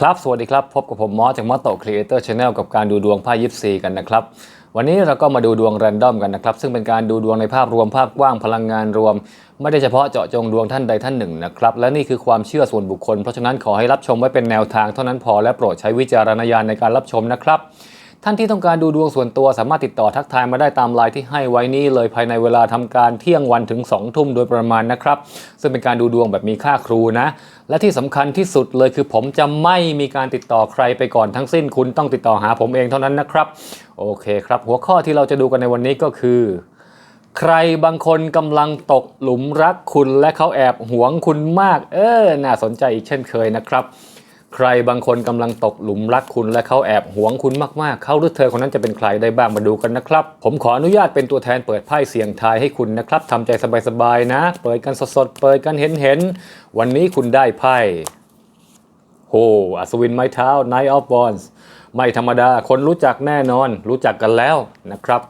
ครับ สวัสดีครับ พบกับผมมอสจากมอสโตครีเอเตอร์ชาแนลกับการดูดวงไพ่ยิปซีกันนะครับ วันนี้เราก็มาดูดวงแรนดอมกันนะครับ ซึ่งเป็นการดูดวงในภาพรวมภาพกว้างพลังงานรวม ไม่ได้เฉพาะเจาะจงดวงท่านใดท่านหนึ่งนะครับ และนี่คือความเชื่อส่วนบุคคล เพราะฉะนั้นขอให้รับชมไว้เป็นแนวทางเท่านั้นพอและโปรดใช้วิจารณญาณในการรับชมนะครับ ท่านที่ต้องการดูดวงส่วนตัวสามารถติดต่อทักทายมาได้ตามไลน์ที่ให้ไว้นี้เลยภายในเวลาทำการเที่ยงวันถึง 2 ทุ่มโดยประมาณนะครับ ซึ่งเป็นการดูดวงแบบมีค่าครูนะ และที่สำคัญที่สุดเลยคือผมจะไม่มีการติดต่อใครไปก่อนทั้งสิ้นคุณต้องติดต่อหาผมเองเท่านั้นนะครับ โอเคครับ หัวข้อที่เราจะดูกันในวันนี้ก็คือ ใครบางคนกำลังตกหลุมรักคุณและเขาแอบหวงคุณมาก เออน่าสนใจอีกเช่นเคยนะครับ ใครบางคนกำลังตกหลุมรักคุณและเขาแอบหวงคุณมากๆ เขาหรือเธอคนนั้นจะเป็นใครได้บ้างมาดูกันนะครับ ผมขออนุญาตเป็นตัวแทนเปิดไพ่เสียงทายให้คุณนะครับทำใจสบายๆนะ เปิดกันสดๆ เปิดกันเห็นๆ วันนี้คุณได้ไพ่โหอัศวินไม้เท้า Knight of Wands ไม่ธรรมดา คนรู้จักแน่นอน รู้จักกันแล้วนะครับ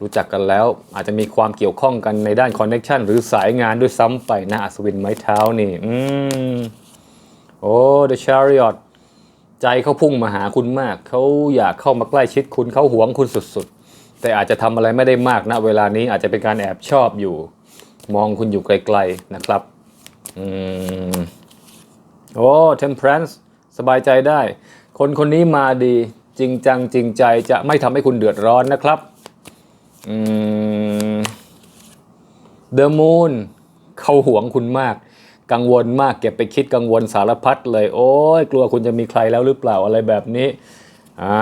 รู้จักกันแล้วอาจจะมีความเกี่ยวข้องกันในด้านคอนเน็ชันหรือสายงานด้วยซ้ำไปนะอัศวินไม้เท้านี่ อืม โอ้ The Chariot ใจเขาพุ่งมาหาคุณมาก เขาอยากเข้ามาใกล้ชิดคุณเขาหวงคุณสุดๆ แต่อาจจะทำอะไรไม่ได้มากนะเวลานี้อาจจะเป็นการแอบชอบอยู่ มองคุณอยู่ไกลๆนะครับอืมโอ้ Temperance สบายใจได้ คนคนนี้มาดีจริงจังจริงใจจะไม่ทำให้คุณเดือดร้อนนะครับอืม The Moon เขาหวงคุณมาก กังวลมากเก็บไปคิดกังวลสารพัดเลย โอ้ยกลัวคุณจะมีใครแล้วหรือเปล่าอะไรแบบนี้อ่า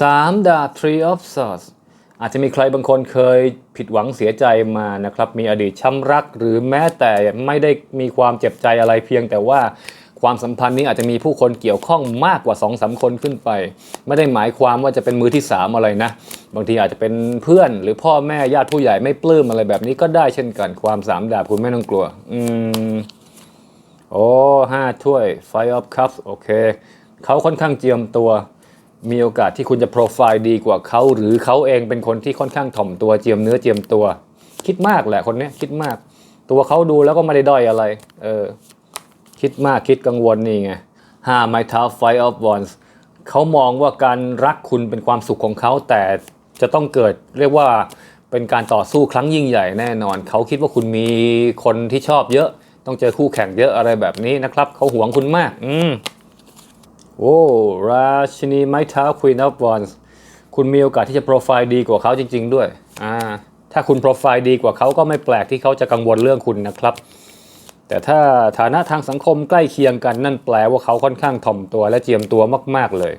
สามดาบ Tree of Swords อาจจะมีใครบางคนเคยผิดหวังเสียใจมานะครับ มีอดีตช้ำรัก หรือแม้แต่ไม่ได้มีความเจ็บใจอะไรเพียงแต่ว่าความสัมพันธ์นี้อาจจะมีผู้คนเกี่ยวข้องมากกว่า2อสาคนขึ้นไป ไม่ได้หมายความว่าจะเป็นมือที่ 3 อะไรนะ บางทีอาจจะเป็นเพื่อน หรือพ่อแม่ญาติผู้ใหญ่ไม่ปลื้มอะไรแบบนี้ก็ได้เช่นกันความสามดาบคุณไม่ต้องกลัว อืมโอ้ห้าถ้วย Five of Cups โอเคเขาค่อนข้างเจียมตัว มีโอกาสที่คุณจะโปรไฟล์ดีกว่าเขาหรือเขาเองเป็นคนที่ค่อนข้างถ่อมตัวเจียมเนื้อเจียมตัว คิดมากแหละคนนี้คิดมาก ตัวเขาดูแล้วก็ไม่ได้ด้อยอะไร เออ คิดมากคิดกังวลนี่ไงห้าไม้เท้า Five of Wands เขามองว่าการรักคุณเป็นความสุขของเขาแต่ จะต้องเกิดเรียกว่าเป็นการต่อสู้ครั้งยิ่งใหญ่แน่นอน เขาคิดว่าคุณมีคนที่ชอบเยอะ ต้องเจอคู่แข่งเยอะอะไรแบบนี้นะครับ เขาหวงคุณมาก อืมโอ้ราชินีไม้เท้า Queen of Wands คุณมีโอกาสที่จะโปรไฟล์ดีกว่าเขาจริง ๆ ด้วยอ่าถ้าคุณโปรไฟล์ดีกว่าเขาก็ไม่แปลกที่เขาจะกังวลเรื่องคุณนะครับ แต่ถ้าฐานะทางสังคมใกล้เคียงกันนั่นแปลว่าเขาค่อนข้างถ่อมตัวและเจียมตัวมาก ๆเลย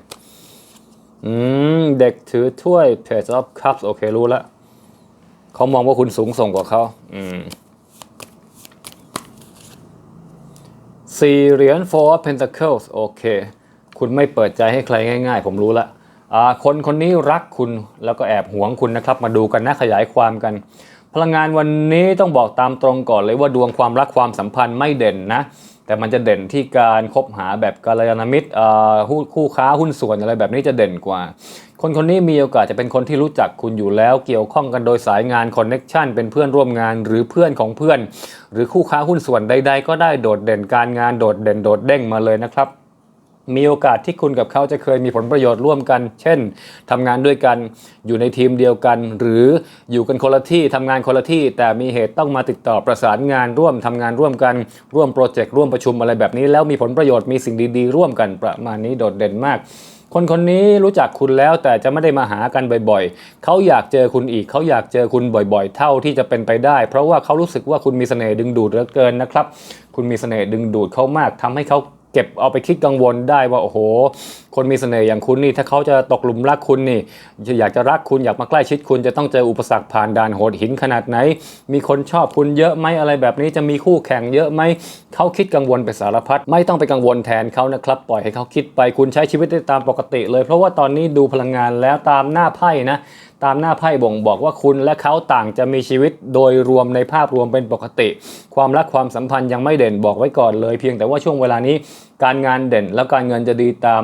อืม เด็กถือถ้วย Page of Cups โอเค รู้แล้วเขามองว่าคุณสูงส่งกว่าเขาอืมสี่เหรียญ Four of Pentacles โอเค คุณไม่เปิดใจให้ใครง่าย ๆ ผมรู้ละคนคนนี้รักคุณแล้วก็แอบหวงคุณนะครับ มาดูกันนะขยายความกัน พลังงานวันนี้ต้องบอกตามตรงก่อนเลยว่าดวงความรักความสัมพันธ์ไม่เด่นนะ แต่มันจะเด่นที่การคบหาแบบกาลยาณมิตรคู่ค้าหุ้นส่วนอะไรแบบนี้จะเด่นกว่า คนคนนี้มีโอกาสจะเป็นคนที่รู้จักคุณอยู่แล้ว เกี่ยวข้องกันโดยสายงานคอนเน็ชันเป็นเพื่อนร่วมงานหรือเพื่อนของเพื่อน หรือคู่ค้าหุ้นส่วนใด ๆ ก็ได้โดดเด่นการงานโดดเด่นโดดเด้งมาเลยนะครับ มีโอกาสที่คุณกับเขาจะเคยมีผลประโยชน์ร่วมกัน เช่นทำงานด้วยกัน อยู่ในทีมเดียวกัน หรืออยู่กันคนละที่ทำงานคนละที่ แต่มีเหตุต้องมาติดต่อประสานงานร่วมทำงานร่วมกัน ร่วมโปรเจกต์ร่วมประชุมอะไรแบบนี้ แล้วมีผลประโยชน์มีสิ่งดีๆ ร่วมกันประมาณนี้โดดเด่นมากคนคนนี้รู้จักคุณแล้วแต่จะไม่ได้มาหากันบ่อยๆ เขาอยากเจอคุณอีก เขาอยากเจอคุณบ่อยๆ เท่าที่จะเป็นไปได้ เพราะว่าเขารู้สึกว่าคุณมีเสน่ห์ดึงดูดเหลือเกินนะครับ คุณมีเสน่ห์ดึงดูดเขามากทำให้เขา เก็บเอาไปคิดกังวลได้ว่าโอ้โห คนมีเสน่ห์อย่างคุณนี่ถ้าเขาจะตกหลุมรักคุณนี่อยากจะรักคุณอยากมาใกล้ชิดคุณจะต้องเจออุปสรรคผ่านด่านโหดหินขนาดไหน มีคนชอบคุณเยอะไหมอะไรแบบนี้จะมีคู่แข่งเยอะไหมเขาคิดกังวลไปสารพัดไม่ต้องไปกังวลแทนเขานะครับปล่อยให้เขาคิดไปคุณใช้ชีวิตได้ตามปกติเลย เพราะว่าตอนนี้ดูพลังงานแล้วตามหน้าไพ่นะตามหน้าไพ่บ่งบอกว่าคุณและเขาต่างจะมีชีวิตโดยรวมในภาพรวมเป็นปกติ ความรักความสัมพันธ์ยังไม่เด่นบอกไว้ก่อนเลย เพียงแต่ว่าช่วงเวลานี้การงานเด่นแล้วการเงินจะดีตาม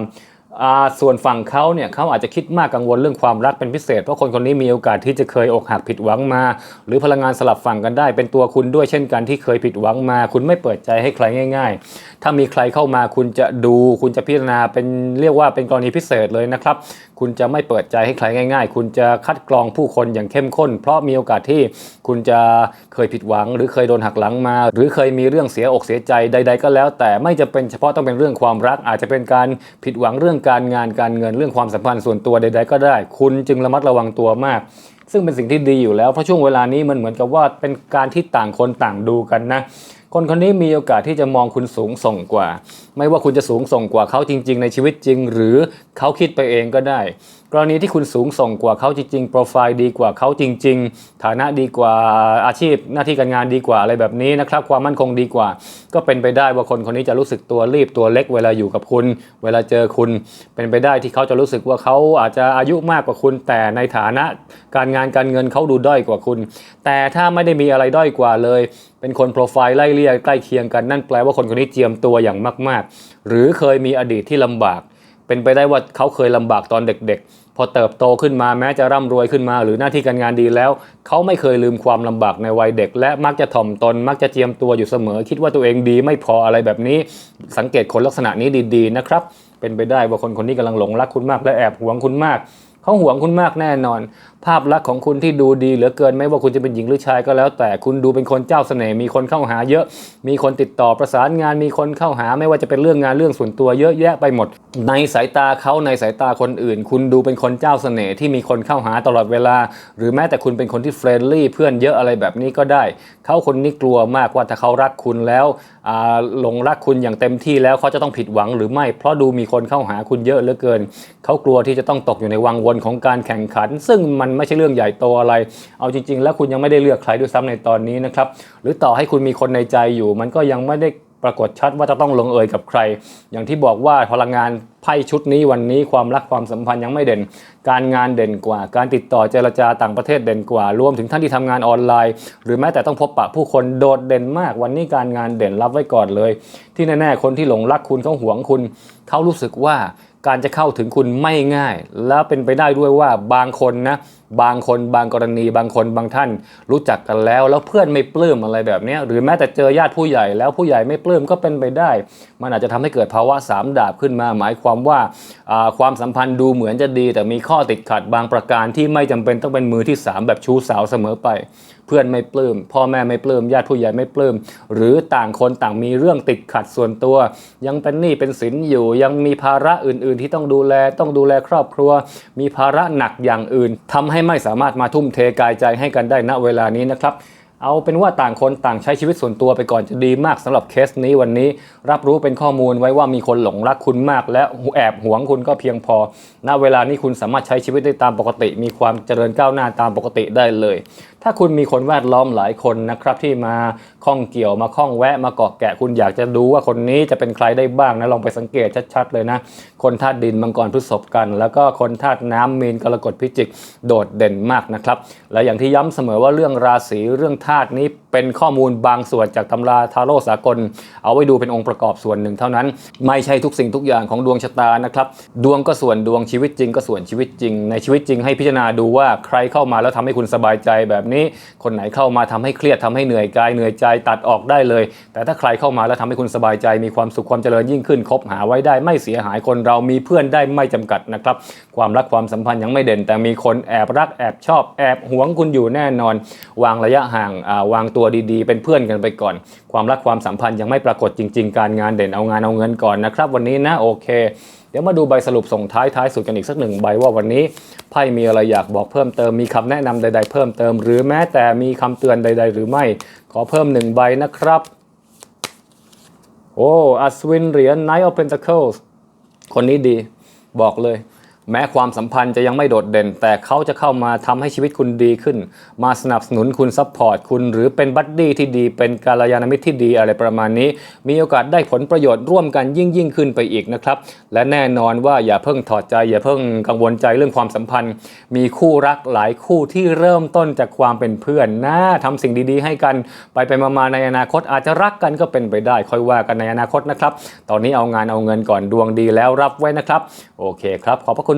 ส่วนฝั่งเขาเนี่ยเขาอาจจะคิดมากกังวลเรื่องความรักเป็นพิเศษ เพราะคนคนนี้มีโอกาสที่จะเคยอกหักผิดหวังมา หรือพลังงานสลับฝั่งกันได้ เป็นตัวคุณด้วยเช่นกันที่เคยผิดหวังมา คุณไม่เปิดใจให้ใครง่าย ๆ ถ้ามีใครเข้ามาคุณจะดู คุณจะพิจารณาเป็นเรียกว่าเป็นกรณีพิเศษเลยนะครับ คุณจะไม่เปิดใจให้ใครง่าย ๆ คุณจะคัดกรองผู้คนอย่างเข้มข้น เพราะมีโอกาสที่คุณจะเคยผิดหวัง หรือเคยโดนหักหลังมา หรือเคยมีเรื่องเสียอกเสียใจใด ๆ ก็แล้ว แต่ไม่จะเป็นเฉพาะต้องเป็นเรื่องความรัก อาจจะเป็นการผิดหวังเรื่องการงานการเงินเรื่องความสัมพันธ์ส่วนตัวใด ๆ ก็ได้ คุณจึงระมัดระวังตัวมากซึ่งเป็นสิ่งที่ดีอยู่แล้วเพราะช่วงเวลานี้มันเหมือนกับว่าเป็นการที่ต่างคนต่างดูกันนะ คนคนนี้มีโอกาสที่จะมองคุณสูงส่งกว่า ไม่ว่าคุณจะสูงส่งกว่าเขาจริง ๆ ในชีวิตจริง หรือเขาคิดไปเองก็ได้ กรณีที่คุณสูงส่งกว่าเขาจริงๆ โปรไฟล์ดีกว่าเขาจริง ๆ ฐานะดีกว่าอาชีพหน้าที่การงานดีกว่าอะไรแบบนี้นะครับ ความมั่นคงดีกว่า ก็เป็นไปได้ว่าคนคนนี้จะรู้สึกตัวรีบตัวเล็กเวลาอยู่กับคุณ เวลาเจอคุณ เป็นไปได้ที่เขาจะรู้สึกว่าเขาอาจจะอายุมากกว่าคุณ แต่ในฐานะการงานการเงินเขาดูด้อยกว่าคุณ แต่ถ้าไม่ได้มีอะไรด้อยกว่าเลย เป็นคนโปรไฟล์ไล่เลี่ยใกล้เคียงกันนั่นแปลว่าคนคนนี้เจียมตัวอย่างมาก ๆ หรือเคยมีอดีตที่ลำบาก เป็นไปได้ว่าเขาเคยลำบากตอนเด็กๆ พอเติบโตขึ้นมาแม้จะร่ำรวยขึ้นมา หรือหน้าที่การงานดีแล้ว เขาไม่เคยลืมความลำบากในวัยเด็ก และมักจะถ่อมตนมักจะเจียมตัวอยู่เสมอ คิดว่าตัวเองดีไม่พออะไรแบบนี้ สังเกตคนลักษณะนี้ดีๆนะครับ เป็นไปได้ว่าคนคนนี้กำลังหลงรักคุณมากและแอบหวงคุณมาก เขาหวงคุณมากแน่นอน ภาพลักษณ์ของคุณที่ดูดีเหลือเกินไม่ว่าคุณจะเป็นหญิงหรือชายก็แล้ว แต่คุณดูเป็นคนเจ้าเสน่ห์มีคนเข้าหาเยอะ มีคนติดต่อประสานงานมีคนเข้าหา ไม่ว่าจะเป็นเรื่องงานเรื่องส่วนตัวเยอะแยะไปหมด ในสายตาเขาในสายตาคนอื่น คุณดูเป็นคนเจ้าเสน่ห์ที่มีคนเข้าหาตลอดเวลา หรือแม้แต่คุณเป็นคนที่เฟรนลี่เพื่อนเยอะอะไรแบบนี้ก็ได้เขาคนนี้กลัวมากว่าถ้าเขารักคุณแล้วอ่าหลงรักคุณอย่างเต็มที่แล้วเขาจะต้องผิดหวังหรือไม่ เพราะดูมีคนเข้าหาคุณเยอะเหลือเกินเขากลัวที่จะต้องตกอยู่ในวังวนของการแข่งขัน ซึ่งมันไม่ใช่เรื่องใหญ่โตอะไร เอาจริงๆแล้วคุณยังไม่ได้เลือกใครด้วยซ้ำในตอนนี้นะครับ หรือต่อให้คุณมีคนในใจอยู่ มันก็ยังไม่ได้ ปรากฏชัดว่าจะต้องลงเอยกับใคร อย่างที่บอกว่าพลังงานไพ่ชุดนี้วันนี้ความรักความสัมพันธ์ยังไม่เด่น การงานเด่นกว่า การติดต่อเจรจาต่างประเทศเด่นกว่า รวมถึงท่านที่ทำงานออนไลน์ หรือแม้แต่ต้องพบปะผู้คนโดดเด่นมาก วันนี้การงานเด่นรับไว้ก่อนเลย ที่แน่ๆคนที่หลงรักคุณเขาหวงคุณเขารู้สึกว่าการจะเข้าถึงคุณไม่ง่าย แล้วเป็นไปได้ด้วยว่าบางคนนะ บางคนบางกรณีบางคนบางท่าน รู้จักกันแล้ว แล้วเพื่อนไม่ปลื้มอะไรแบบนี้หรือแม้แต่เจอญาติผู้ใหญ่แล้วผู้ใหญ่ไม่ปลื้มก็เป็นไปได้ มันอาจจะทำให้เกิดภาวะสามดาบขึ้นมา หมายความว่าความสัมพันธ์ดูเหมือนจะดี แต่มีข้อติดขัดบางประการที่ไม่จำเป็นต้องเป็นมือที่สามแบบชู้สาวเสมอไป เพื่อนไม่ปลื้มพ่อแม่ไม่ปลื้มญาติผู้ใหญ่ไม่ปลื้มหรือต่างคนต่างมีเรื่องติดขัดส่วนตัว ยังเป็นหนี้เป็นสินอยู่ ยังมีภาระอื่น ๆ ที่ต้องดูแลต้องดูแลครอบครัว มีภาระหนักอย่างอื่นทำให้ไม่สามารถมาทุ่มเทกายใจให้กันได้ณเวลานี้นะครับเอาเป็นว่าต่างคนต่างใช้ชีวิตส่วนตัวไปก่อนจะดีมากสำหรับเคสนี้วันนี้ รับรู้เป็นข้อมูลไว้ว่ามีคนหลงรักคุณมาก และแอบหวงคุณก็เพียงพอ ณ เวลานี้คุณสามารถใช้ชีวิตได้ตามปกติ มีความเจริญก้าวหน้าตามปกติได้เลยถ้าคุณมีคนแวดล้อมหลายคนนะครับที่มาข้องเกี่ยวมาข้องแวะมาเกาะแกะคุณอยากจะดูว่าคนนี้จะเป็นใครได้บ้างนะลองไปสังเกตชัดๆเลยนะ คนธาตุดินมังกรพฤษภกัน แล้วก็คนธาตุน้ำมีนกรกฎพิจิกโดดเด่นมากนะครับ และอย่างที่ย้ำเสมอว่าเรื่องราศีเรื่องธาตุนี้เป็นข้อมูลบางส่วนจากตำราทาโร่สากล เอาไว้ดูเป็นองค์ประกอบส่วนหนึ่งเท่านั้น ไม่ใช่ทุกสิ่งทุกอย่างของดวงชะตานะครับ ดวงก็ส่วนดวงชีวิตจริง ก็ส่วนชีวิตจริง ในชีวิตจริงให้พิจารณาดูว่าใครเข้ามาแล้วทำให้คุณสบายใจแบบนี้ คนไหนเข้ามาทำให้เครียดทำให้เหนื่อยกายเหนื่อยใจตัดออกได้เลย แต่ถ้าใครเข้ามาแล้วทำให้คุณสบายใจมีความสุขความเจริญยิ่งขึ้นคบหาไว้ได้ไม่เสียหายคนเรามีเพื่อนได้ไม่จำกัดนะครับความรักความสัมพันธ์ยังไม่เด่น แต่มีคนแอบรักแอบชอบแอบหวงคุณอยู่แน่นอน วางระยะห่างาวางตัวดีๆ เป็นเพื่อนกันไปก่อน ความรักความสัมพันธ์ยังไม่ปรากฏจริง ๆ การงานเด่นเอางานเอาเงินก่อนนะครับ วันนี้นะโอเค เดี๋ยวมาดูใบสรุปส่งท้ายท้ายสุดกันอีกสักหนึ่งใบว่าวันนี้ไพ่มีอะไรอยากบอกเพิ่มเติมมีคำแนะนำใด ๆ เพิ่มเติม หรือแม้แต่มีคำเตือนใด ๆ หรือไม่ ขอเพิ่มหนึ่งใบนะครับโอ้อัศวินเหรียญ Knight of Pentacles คนนี้ดีบอกเลย แม้ความสัมพันธ์จะยังไม่โดดเด่น แต่เขาจะเข้ามาทำให้ชีวิตคุณดีขึ้น มาสนับสนุนคุณซัพพอร์ตคุณหรือเป็นบัดดี้ที่ดี เป็นกาลยานมิตรที่ดีอะไรประมาณนี้ มีโอกาสได้ผลประโยชน์ร่วมกันยิ่งยิ่งขึ้นไปอีกนะครับ และแน่นอนว่าอย่าเพิ่งถอดใจ อย่าเพิ่งกังวลใจเรื่องความสัมพันธ์ มีคู่รักหลายคู่ที่เริ่มต้นจากความเป็นเพื่อนนะทำสิ่งดีๆ ให้กันไปไปมาๆในอนาคตอาจจะรักกันก็เป็นไปได้ ค่อยว่ากันในอนาคตนะครับ ตอนนี้เอางานเอาเงินก่อนดวงดีแล้วรับไว้นะครับ โอเคครับขอบพระคุณ